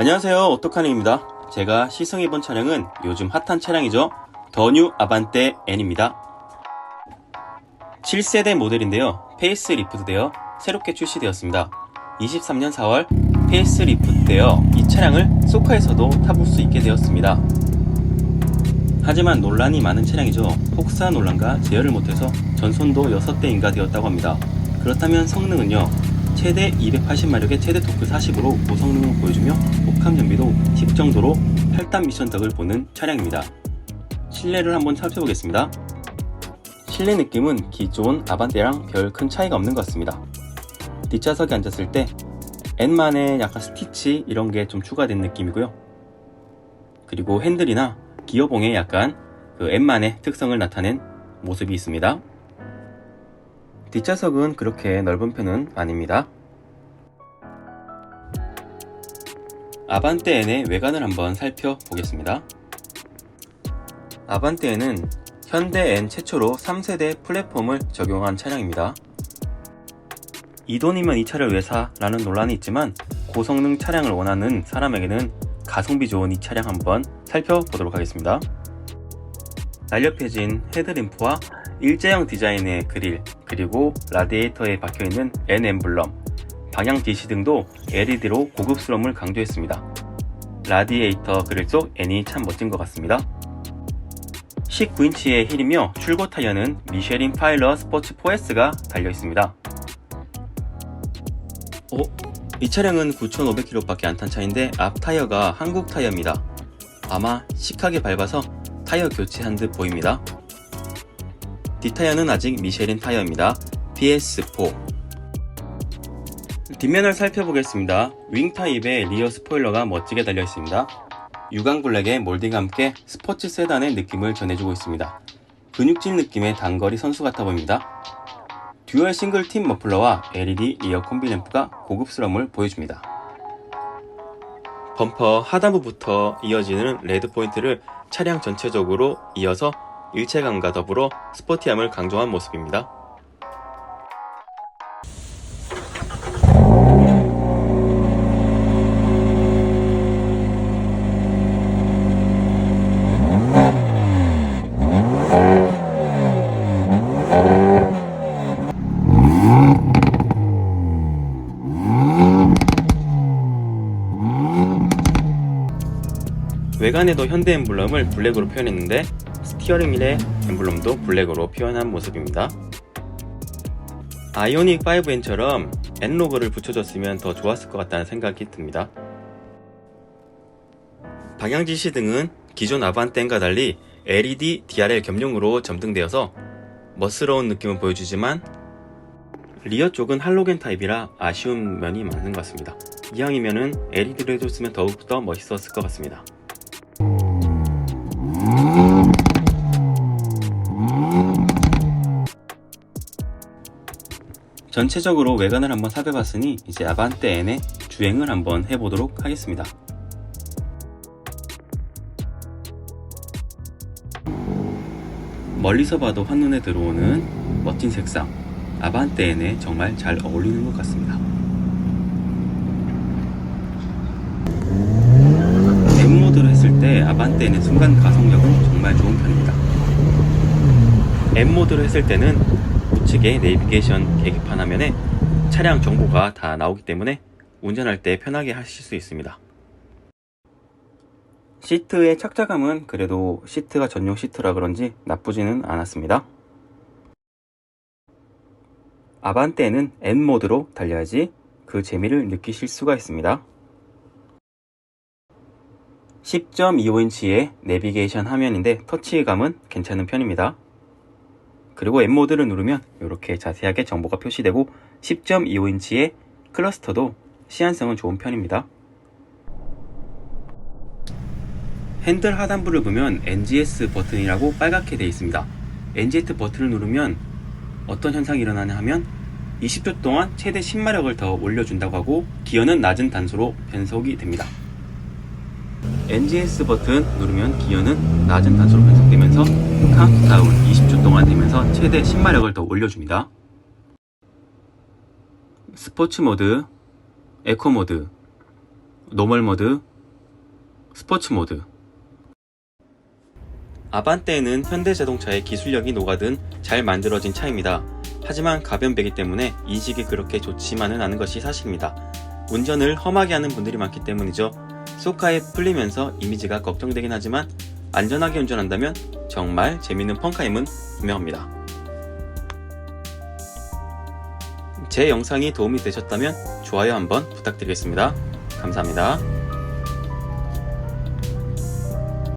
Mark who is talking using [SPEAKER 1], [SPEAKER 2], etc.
[SPEAKER 1] 안녕하세요. 오토카닝입니다. 제가 시승해본 차량은 요즘 핫한 차량이죠. 더뉴 아반떼 N입니다. 7세대 모델인데요. 페이스 리프트 되어 새롭게 출시되었습니다. 23년 4월 페이스 리프트 되어 이 차량을 소카에서도 타볼 수 있게 되었습니다. 하지만 논란이 많은 차량이죠. 폭사 논란과 제어를 못해서 전손도 6대인가 되었다고 합니다. 그렇다면 성능은요 최대 280마력의 최대 토크 40으로 고성능을 보여주며 복합 연비도 10 정도로 8단 미션 덕을 보는 차량입니다. 실내를 한번 살펴보겠습니다. 실내 느낌은 기존 아반떼랑 별 큰 차이가 없는 것 같습니다. 뒷좌석에 앉았을 때 N만의 약간 스티치 이런 게 좀 추가된 느낌이고요. 그리고 핸들이나 기어봉에 약간 그 N만의 특성을 나타낸 모습이 있습니다. 뒷좌석은 그렇게 넓은 편은 아닙니다. 아반떼 N의 외관을 한번 살펴보겠습니다. 아반떼 N은 현대 N 최초로 3세대 플랫폼을 적용한 차량입니다. 이 돈이면 이 차를 왜 사? 라는 논란이 있지만 고성능 차량을 원하는 사람에게는 가성비 좋은 이 차량 한번 살펴보도록 하겠습니다. 날렵해진 헤드램프와 일자형 디자인의 그릴, 그리고 라디에이터에 박혀있는 N 엠블럼, 방향 지시 등도 LED로 고급스러움을 강조했습니다. 라디에이터 그릴 속 N이 참 멋진 것 같습니다. 19인치의 힐이며 출고 타이어는 미쉐린 파일럿 스포츠 4S가 달려있습니다. 어? 이 차량은 9,500km밖에 안 탄 차인데 앞 타이어가 한국 타이어입니다. 아마 시크하게 밟아서 타이어 교체한 듯 보입니다. 뒷타이어는 아직 미쉐린 타이어입니다. PS4 뒷면을 살펴보겠습니다. 윙 타입의 리어 스포일러가 멋지게 달려 있습니다. 유광 블랙의 몰딩과 함께 스포츠 세단의 느낌을 전해주고 있습니다. 근육질 느낌의 단거리 선수 같아 보입니다. 듀얼 싱글 팀 머플러와 LED 리어 콤비 램프가 고급스러움을 보여줍니다. 범퍼 하단부부터 이어지는 레드 포인트를 차량 전체적으로 이어서 일체감과 더불어 스포티함을 강조한 모습입니다. 외관에도 현대 엠블럼을 블랙으로 표현했는데 스티어링 휠의 엠블럼도 블랙으로 표현한 모습입니다. 아이오닉 5N처럼 N로고를 붙여줬으면 더 좋았을 것 같다는 생각이 듭니다. 방향 지시 등은 기존 아반떼과 달리 LED DRL 겸용으로 점등되어서 멋스러운 느낌을 보여주지만 리어 쪽은 할로겐 타입이라 아쉬운 면이 많은 것 같습니다. 이왕이면은 LED로 해줬으면 더욱더 멋있었을 것 같습니다. 전체적으로 외관을 한번 살펴봤으니 이제 아반떼 N의 주행을 한번 해보도록 하겠습니다. 멀리서 봐도 한눈에 들어오는 멋진 색상 아반떼 N에 정말 잘 어울리는 것 같습니다. M 모드로 했을 때 아반떼 N의 순간 가속력은 정말 좋은 편입니다. M 모드로 했을 때는 우측에 내비게이션 계기판 화면에 차량 정보가 다 나오기 때문에 운전할 때 편하게 하실 수 있습니다. 시트의 착자감은 그래도 시트가 전용 시트라 그런지 나쁘지는 않았습니다. 아반떼는 N 모드로 달려야지 그 재미를 느끼실 수가 있습니다. 10.25인치의 내비게이션 화면인데 터치감은 괜찮은 편입니다. 그리고 M 모드를 누르면 이렇게 자세하게 정보가 표시되고 10.25인치의 클러스터도 시안성은 좋은 편입니다. 핸들 하단부를 보면 NGS 버튼이라고 빨갛게 되어 있습니다. NGS 버튼을 누르면 어떤 현상이 일어나냐 하면 20초 동안 최대 10마력을 더 올려준다고 하고 기어는 낮은 단수로 변속이 됩니다. NGS 버튼 누르면 기어는 낮은 단수로 변속되면서 카운트다운 20초 동안 되면서 최대 10마력을 더 올려줍니다. 스포츠 모드, 에코 모드, 노멀 모드, 스포츠 모드 아반떼는 현대자동차의 기술력이 녹아든 잘 만들어진 차입니다. 하지만 가변배기 때문에 인식이 그렇게 좋지만은 않은 것이 사실입니다. 운전을 험하게 하는 분들이 많기 때문이죠. 소카에 풀리면서 이미지가 걱정되긴 하지만 안전하게 운전한다면 정말 재밌는 펑카임은 분명합니다. 제 영상이 도움이 되셨다면 좋아요 한번 부탁드리겠습니다. 감사합니다.